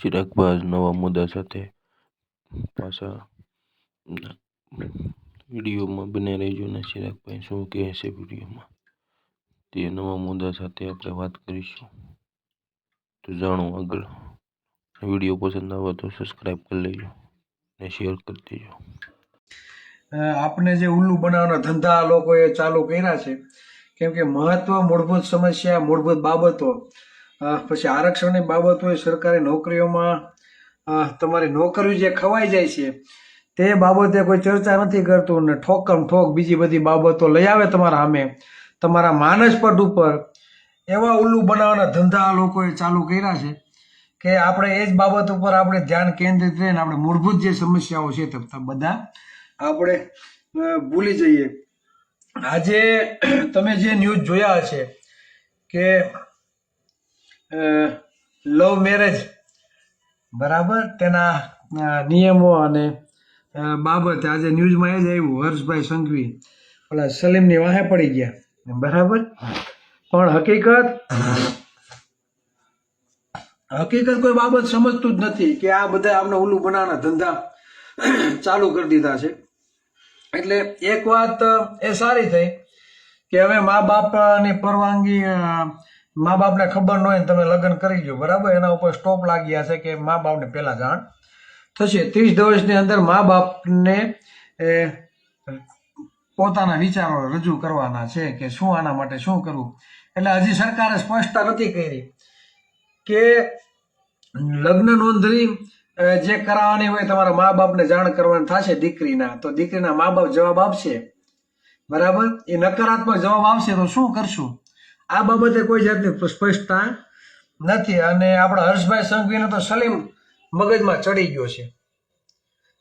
ચિરાગભાઈ નવા મુદ્દા સાથે પાછા વિડીયોમાં બને રહેજો ને ચિરાગભાઈ શું કહે છે વિડીયોમાં. તે નવા મુદ્દા સાથે આપણે વાત કરીશું. તો જાણો આગળ. વીડિયો પસંદ આવે તો સબસ્ક્રાઈબ કરી લેજો ને શેર કરી દેજો. આપણે જે ઉલ્લુ બનાવવાના ધંધા લોકોએ ચાલુ કર્યા છે, કેમ કે મહત્વ મૂળભૂત સમસ્યા, મૂળભૂત બાબતો પછી આરક્ષણની બાબત હોય સરકારી નોકરીઓમાં તમારી નોકરીઓ જે ખવાઈ જાય છે, તે બાબતે કોઈ ચર્ચા નથી કરતું ને ઠોકમ ઠોક બીજી બધી બાબતો લઈ આવે તમારા સામે. તમારા માનસપટ ઉપર. એવા ઉલ્લુ બનાવવાના ધંધા આ લોકોએ ચાલુ કર્યા છે કે આપણે એ જ બાબત ઉપર આપણે ધ્યાન કેન્દ્રિત રહીને આપણે મૂળભૂત જે સમસ્યાઓ છે તે બધા આપણે ભૂલી જઈએ. આજે તમે જે ન્યૂઝ જોયા હશે કે લવ મેરેજ બરાબર? તેના નિયમો અને બાબતે આજે ન્યૂઝમાં એ જ આવ્યું, હર્ષભાઈ સંઘવી. પેલા સલીમની વાહે પડી ગયા. બરાબર? પણ હકીકત હકીકત કોઈ બાબત સમજતું જ નથી કે આ બધા આમને ઓલું બનાવવાના ધંધા ચાલુ કરી દીધા છે. એટલે એક વાત એ સારી થઈ કે હવે મા બાપની પરવાનગી મા બાપને ખબર ન હોય તમે લગ્ન કરી લો બરાબર? એના ઉપર સ્ટોપ લાગ્યા છે કે મા બાપને પહેલા જાણ. થશે. ત્રીસ દિવસની અંદર મા બાપને પોતાના વિચારો રજૂ કરવાના છે કે શું આના માટે શું કરવું. એટલે હજી સરકારે સ્પષ્ટતા નથી કરી કે લગ્ન નોંધણી જે કરાવવાની હોય તમારા મા બાપને જાણ કરવાની થશે દીકરીના. તો દીકરીના મા બાપ જવાબ આપશે. બરાબર? એ નકારાત્મક જવાબ આવશે તો શું કરશું? આ બાબતે કોઈ જાતની સ્પષ્ટતા નથી અને આપણા હર્ષભાઈ સંઘવીને તો સલીમ મગજમાં ચડી ગયો છે.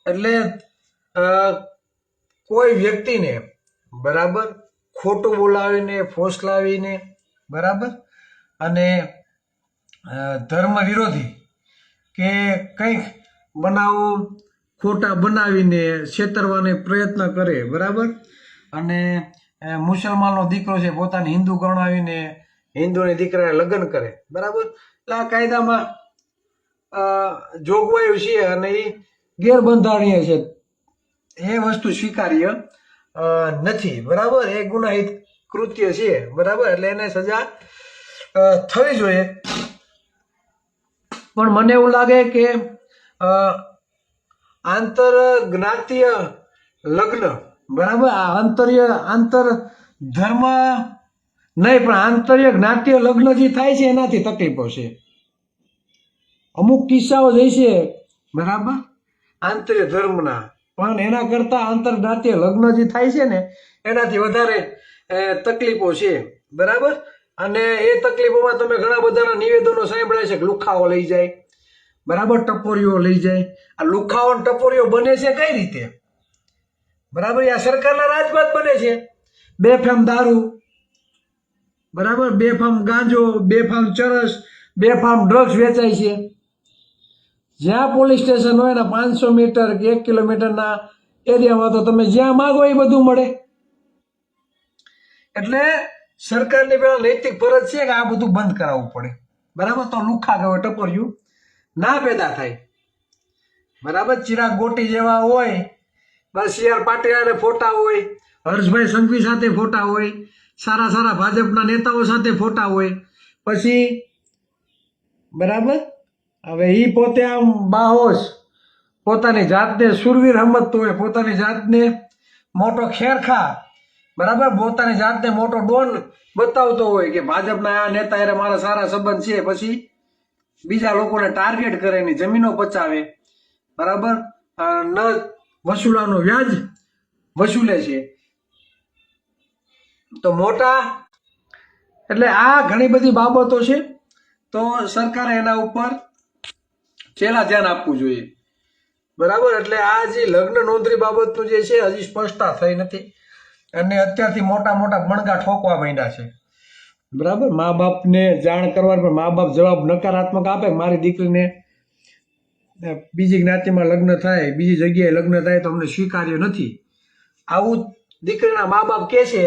એટલે કોઈ વ્યક્તિને બરાબર ખોટું બોલાવીને, ફોસલાવીને, બરાબર? અને ધર્મ વિરોધી કે કંઈક બનાવો, ખોટા બનાવીને છેતરવાને પ્રયત્ન કરે, બરાબર? અને મુસલમાનનો દીકરો છે પોતાને હિન્દુ ગણાવીને હિન્દુની દીકરાને લગ્ન કરે. બરાબર? એટલે આ કાયદામાં અ, જોગવાઈઓ છે અને એ ગેરબંધારણીય છે. એ વસ્તુ સ્વીકાર્ય નથી. બરાબર? એ ગુનાહિત કૃત્ય છે. બરાબર? એટલે એને સજા થવી જોઈએ. પણ મને એવું લાગે કે આંતર જ્ઞાતીય લગ્ન બરાબર? આ આંતર્ય આંતર ધર્મ નહીં, પણ આંતર્ય જ્ઞાતીય લગ્ન જે થાય છે, એનાથી તકલીફો છે. અમુક કિસ્સાઓ જે છે, બરાબર? આંતર્ય ધર્મના. પણ એના કરતાં આંતરજ્ઞાતીય લગ્ન જે થાય છે ને, એનાથી વધારે તકલીફો છે. બરાબર? અને એ તકલીફોમાં તમે ઘણા બધાના નિવેદનો સાંભળ્યા છે કે લુખાઓ લઈ જાય. બરાબર? ટપોરીઓ લઈ જાય. આ લુખાઓ ટપોરીઓ બને છે કઈ રીતે? બરાબર આ સરકારના રાજપાત બને છે. બેફામ દારૂ, બરાબર બેફામ ગાંજો બેફામ ચરસ બેફામ ડ્રગ્સ વેચાય છે. જ્યાં પોલીસ સ્ટેશન હોય ને પાંચસો મીટર કે એક કિલોમીટરના એરિયામાં તો તમે જ્યાં માગો એ બધું મળે. એટલે સરકારની પેલા નૈતિક ફરજ છે કે આ બધું બંધ કરાવવું પડે. બરાબર, તો લુખા ગયો ટપરિયું, ના પેદા થાય. બરાબર, ચિરાગ ગોટી જેવા હોય બસ સી આર પાટીલ ફોટા હોય, હર્ષભાઈ સંઘવી સાથે ફોટા હોય, સારા સારા ભાજપના નેતાઓ સાથે ફોટા હોય. પછી, બરાબર? હવે એ પોતે આમ બાહોશ. પોતાની જાતને સુરવીર સમજતો હોય, પોતાની જાતને મોટો ખેરખા. બરાબર? પોતાની જાતને મોટો ડોન બતાવતો હોય કે ભાજપના આ નેતા હારે મારા સારા સંબંધ છે. પછી, બીજા લોકોને ટાર્ગેટ કરે એની જમીનો પચાવે. બરાબર? ન વસૂલાનું વ્યાજ વસૂલે છે. તો મોટા, એટલે આ ઘણી બધી બાબતો છે. તો સરકારે એના ઉપર છેલ્લા ધ્યાન આપવું જોઈએ. બરાબર? એટલે આ જે લગ્ન નોંધણી બાબતનું જે છે, હજી સ્પષ્ટતા થઈ નથી. અને અત્યારથી મોટા મોટા બણગા ઠોકવા માંડ્યા છે. બરાબર? મા બાપને જાણ કરવાની પણ મા બાપ જવાબ નકારાત્મક આપે. મારી દીકરીને બીજી જ્ઞાતિમાં લગ્ન થાય, બીજી જગ્યાએ લગ્ન થાય તો અમને સ્વીકાર્ય નથી. આવું દીકરીના મા બાપ કહે છે,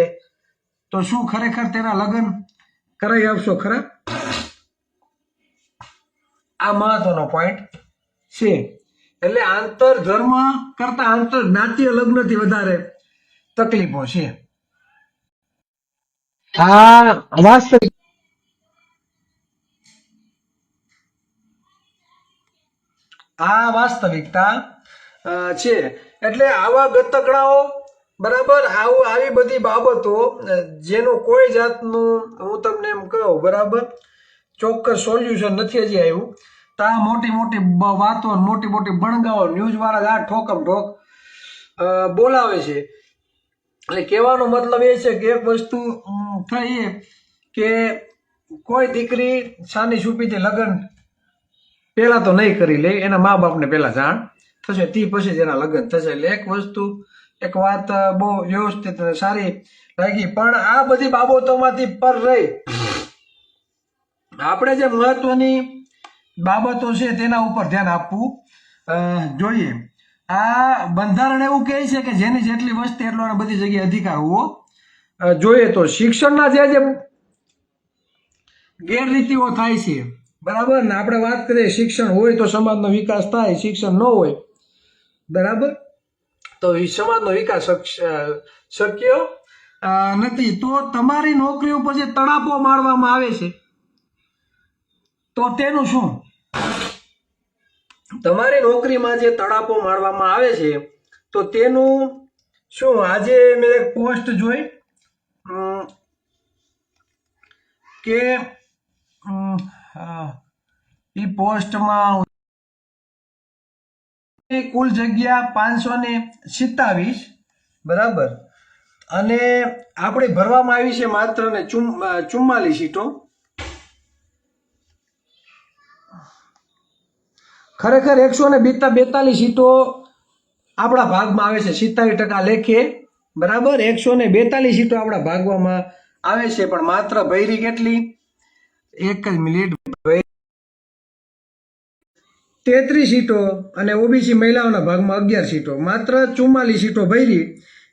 તો શું ખરેખર તેના લગ્ન કરાવી આપશો ખરા? આ મહત્વનો પોઈન્ટ છે. એટલે આંતર ધર્મ કરતા આંતર જ્ઞાતીય લગ્નથી વધારે તકલીફો છે. હા વાસ્તવિક આ વાસ્તવિકતા છે. એટલે આવા ગતકડાઓ, બરાબર, આવું આવી બધી બાબતો જેનું કોઈ જાતનું, હું તમને એમ કહું, બરાબર, ચોક્કસ સોલ્યુશન નથી હજી આવ્યું. તા મોટી મોટી વાતો મોટી મોટી બણગાઓ ન્યૂઝ વાળા આ ઠોકમ ઠોક બોલાવે છે. એટલે કહેવાનો મતલબ એ છે કે એક વસ્તુ થઈ કે કોઈ દીકરી સાની છુપીથી લગ્ન પહેલા તો નહીં કરી લે, એના મા બાપને પહેલા જાણ. થશે, તે પછી જ એના લગ્ન થશે. એટલે એક વસ્તુ, એક વાત બહુ વ્યવસ્થિત સારી લાગી. પણ આ બધી બાબતોમાંથી પર રહી. આપણે જે મહત્વની બાબતો છે તેના ઉપર ધ્યાન આપવું જોઈએ. આ બંધારણ એવું કહે છે કે જેની જેટલી વસ્તી એટલો બધી જગ્યાએ અધિકાર હોવો જોઈએ તો શિક્ષણના જે ગેરરીતિઓ થાય છે બરાબર? ને આપણે વાત કરીએ શિક્ષણ હોય તો સમાજનો વિકાસ થાય, શિક્ષણ ન હોય. બરાબર? તો સમાજનો વિકાસ શક્ય? નથી. તો તમારી નોકરી ઉપર જે તડાપો મારવામાં આવે છે, તો તેનું શું? તમારી નોકરીમાં જે તડાપો મારવામાં આવે છે, તો તેનું શું? આજે મેં એક પોસ્ટ જોઈ કે ઈ પોસ્ટમાં કુલ જગ્યા પાંચસો ને સિત્તાવીસ. બરાબર? અને આપણે ભરવામાં આવી છે માત્ર ને ચુમ ચુમ્માલીસ સીટો. ખરેખર એકસો ને બેતા, બેતાલીસ સીટો આપણા ભાગમાં આવે છે. સિત્તાવીસ ટકા લેખે. બરાબર? એકસો ને બેતાલીસ સીટો આપણા ભાગવામાં આવે છે. પણ માત્ર ભૈરી કેટલી? એક જ મિનિટ. તેત્રીસ સીટો અને ઓબીસી મહિલાઓના ભાગમાં અગિયાર સીટો. માત્ર ચુમ્માલીસ સીટો ભરી,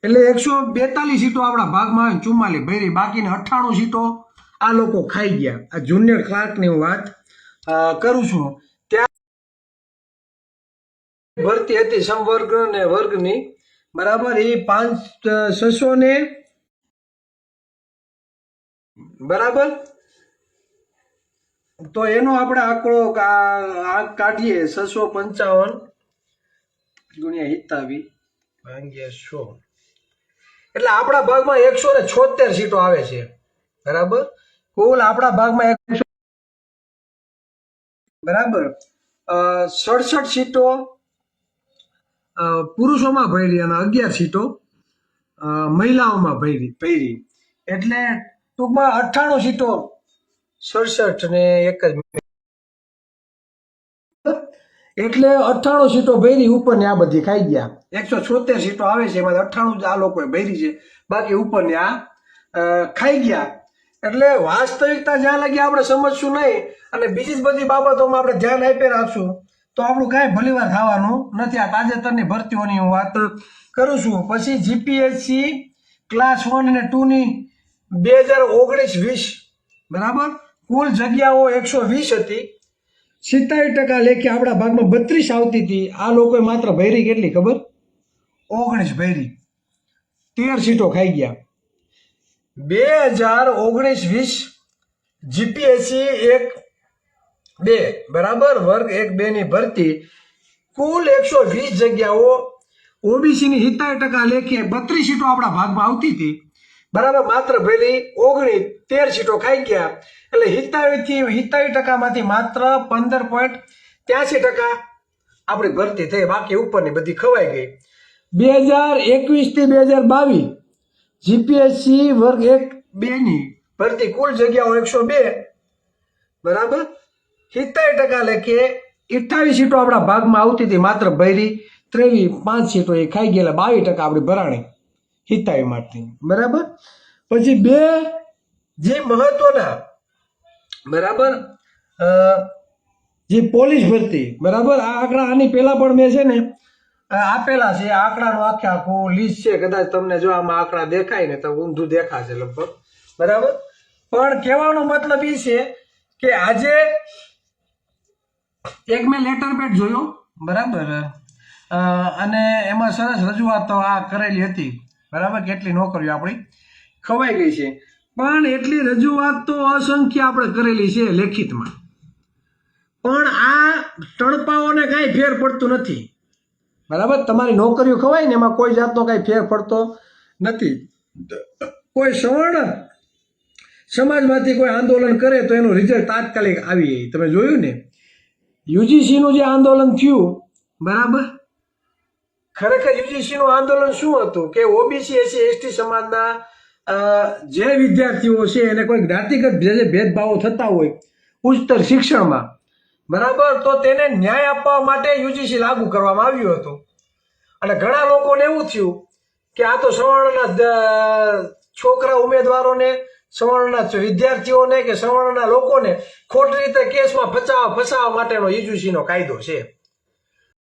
એટલે એકસો બેતાલીસ સીટો આપણા ભાગમાં આવે ચુમ્માલીસ ભરી, બાકીની અઠ્ઠાણું સીટો આ લોકો ખાઈ ગયા. આ જુનિયર ક્લાર્કની હું વાત કરું છું. ત્યાં ભરતી હતી સમવર્ગ ને વર્ગની. બરાબર, એ પાંચ છસો ને, બરાબર? તો એનો આપણે આંકડો કાઢીએ. છસો પંચાવન ગુણ્યા હિતાવી ભાગ્યા સો. એટલે આપણા ભાગમાં એકસો ને છોતેર સીટો આવે છે. બરાબર? કુલ આપણા ભાગમાં એકસો બરાબર? સડસઠ સીટો પુરુષોમાં ભરી અને અગિયાર સીટો મહિલાઓમાં ભરી ભરી એટલે ટૂંકમાં અઠ્ઠાણું સીટો સડસઠ ને એક જ એટલે અઠ્ઠાણું સીટો ભરી ઉપરની આ બધી ખાઈ ગયા. એકસો છોતેર સીટો આવે છે, એમાં અઠ્ઠાણું આ લોકો ભરી છે. બાકી ઉપર ને આ ખાઈ ગયા. એટલે વાસ્તવિકતા જ્યાં લાગી આપણે સમજશું નહીં, અને બીજી જ બધી બાબતોમાં આપણે ધ્યાન આપી રાખશું, તો આપણું કાંઈ ભલીવાર થવાનું નથી. આ તાજેતરની ભરતીઓની હું વાત કરું છું. પછી જીપીએસસી ક્લાસ વન અને ટુની બે હજાર ઓગણીસ વીસ. બરાબર? કુલ જગ્યાઓ એકસો વીસ હતી. સિત્તાવીસ ટકા લેખે આપણા ભાગમાં બત્રીસ આવતી હતી. આ લોકોએ માત્ર ભૈરી કેટલી ખબર? ઓગણીસ ભૈરી. તેર સીટો ખાઈ ગયા. બે હજાર ઓગણીસ વીસ જીપીએસસી એક બે, બરાબર? વર્ગ એક બે ની ભરતી. કુલ એકસો વીસ જગ્યાઓ. ઓબીસી ની સિત્તાવીસ ટકા લેખી બત્રીસ સીટો આપણા ભાગમાં આવતી હતી. બરાબર માત્ર ભેલી ઓગણીસ તેર સીટો ખાઈ ગયા. એટલે હિતાવી થી હિતાવી ટકામાંથી માત્ર પંદર પોઈન્ટ ત્યાસી ટકા આપણી ભરતી થઈ. બાકી ઉપરની બધી ખવાઈ ગઈ. બે હજાર એકવીસથી બે હજાર બાવીસ જીપીએસસી વર્ગ એક બે ની ભરતી કુલ જગ્યાઓ એકસો બે. બરાબર? સિત્તેર ટકા લેખે અઠ્ઠાવીસ સીટો આપણા ભાગમાં આવતી હતી. માત્ર ભૈરી ત્રેવીસ પાંચ સીટો એ ખાઈ ગયેલા. બાવીસ ટકા આપણી ભરાણી. હિતાવી માટે. બરાબર? પછી બે જે મહત્વના, બરાબર? જે પોલીસ ભરતી, બરાબર? આ આંકડા આની પહેલા પણ મેં છે ને આપેલા છે આંકડાનો આખે આખું લિસ્ટ છે, કદાચ તમને જો આમાં આંકડા દેખાય ને તો ઊંધું દેખાશે લગભગ, બરાબર? પણ કહેવાનો મતલબ એ છે કે આજે એક મેં લેટર પેડ જોયો, બરાબર? અને એમાં સરસ રજૂઆતો આ કરેલી હતી. બરાબર? કેટલી નોકરીઓ આપણી. ખવાઈ ગઈ છે. પણ એટલી રજૂઆત તો અસંખ્ય આપણે કરેલી છે લેખિતમાં. પણ આ તણપાઓને કાંઈ ફેર પડતું નથી. બરાબર? તમારી નોકરીઓ ખવાય ને એમાં કોઈ જાતનો કાંઈ ફેર પડતો નથી. કોઈ સવર્ણ સમાજમાંથી કોઈ આંદોલન કરે તો એનું રિઝલ્ટ તાત્કાલિક આવી તમે જોયું ને? યુજીસીનું જે આંદોલન થયું, બરાબર? ખરેખર યુજીસીનું આંદોલન શું હતું? કે ઓબીસી એસી એસટી સમાજના જે વિદ્યાર્થીઓ છે, એને કોઈ જ્ઞાતિગત જે ભેદભાવો થતા હોય ઉચ્ચતર શિક્ષણમાં, બરાબર? તો તેને ન્યાય આપવા માટે યુજીસી લાગુ કરવામાં આવ્યું હતું. અને ઘણા લોકોને એવું થયું કે આ તો સવર્ણના છોકરા ઉમેદવારોને, સવર્ણના વિદ્યાર્થીઓને કે સવર્ણના લોકોને ખોટી રીતે કેસમાં ફસાવા ફસાવા માટેનો યુજીસીનો કાયદો છે.